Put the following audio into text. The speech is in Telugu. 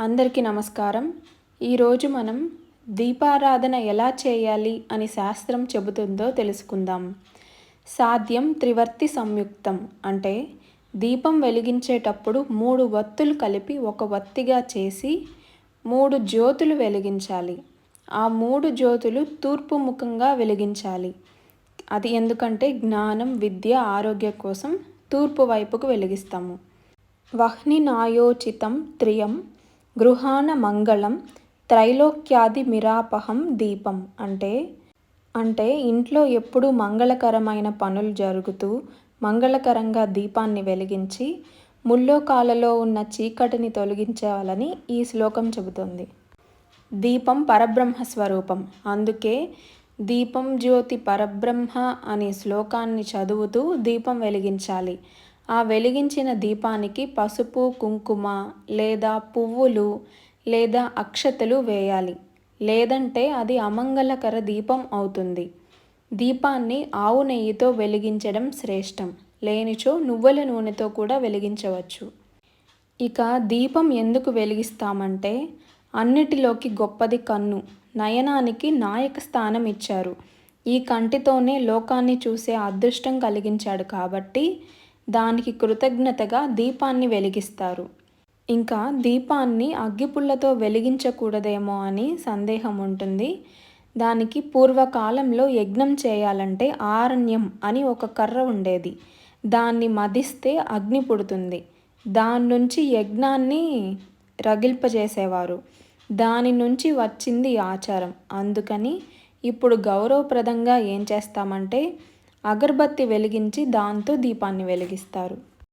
అందరికీ నమస్కారం. ఈరోజు మనం దీపారాధన ఎలా చేయాలి అని శాస్త్రం చెబుతుందో తెలుసుకుందాం. సాధ్యం త్రివర్తి సంయుక్తం అంటే దీపం వెలిగించేటప్పుడు మూడు వత్తులు కలిపి ఒక వత్తిగా చేసి మూడు జ్యోతులు వెలిగించాలి. ఆ మూడు జ్యోతులు తూర్పు ముఖంగా వెలిగించాలి. అది ఎందుకంటే జ్ఞానం విద్య ఆరోగ్య కోసం తూర్పు వైపుకు వెలిగిస్తాము. వహ్ని నాయోచితం త్రియం గృహాణ మంగళం త్రైలోక్యాది మిరాపహం దీపం అంటే అంటే ఇంట్లో ఎప్పుడూ మంగళకరమైన పనులు జరుగుతూ మంగళకరంగా దీపాన్ని వెలిగించి ముల్లోకాలలో ఉన్న చీకటిని తొలగించాలని ఈ శ్లోకం చెబుతుంది. దీపం పరబ్రహ్మ స్వరూపం అందుకే దీపం జ్యోతి పరబ్రహ్మ అనే శ్లోకాన్ని చదువుతూ దీపం వెలిగించాలి. ఆ వెలిగించిన దీపానికి పసుపు కుంకుమ లేదా పువ్వులు లేదా అక్షతలు వేయాలి. లేదంటే అది అమంగళకర దీపం అవుతుంది. దీపాన్ని ఆవు నెయ్యితో వెలిగించడం శ్రేష్టం. లేనిచో నువ్వుల నూనెతో కూడా వెలిగించవచ్చు. ఇక దీపం ఎందుకు వెలిగిస్తామంటే అన్నిటిలోకి గొప్పది కన్ను. నయనానికి నాయక స్థానం ఇచ్చారు. ఈ కంటితోనే లోకాన్ని చూసే అదృష్టం కలిగించాడు కాబట్టి దానికి కృతజ్ఞతగా దీపాన్ని వెలిగిస్తారు. ఇంకా దీపాన్ని అగ్గిపుల్లతో వెలిగించకూడదేమో అని సందేహం ఉంటుంది. దానికి పూర్వకాలంలో యజ్ఞం చేయాలంటే ఆరణ్యం అని ఒక కర్ర ఉండేది. దాన్ని మదిస్తే అగ్ని పుడుతుంది. దాని నుంచి యజ్ఞాన్ని రగిల్పజేసేవారు. దాని నుంచి వచ్చింది ఆచారం. అందుకని ఇప్పుడు గౌరవప్రదంగా ఏం చేస్తామంటే అగరబత్తి వెలిగించి దాంతో దీపాన్ని వెలిగిస్తారు.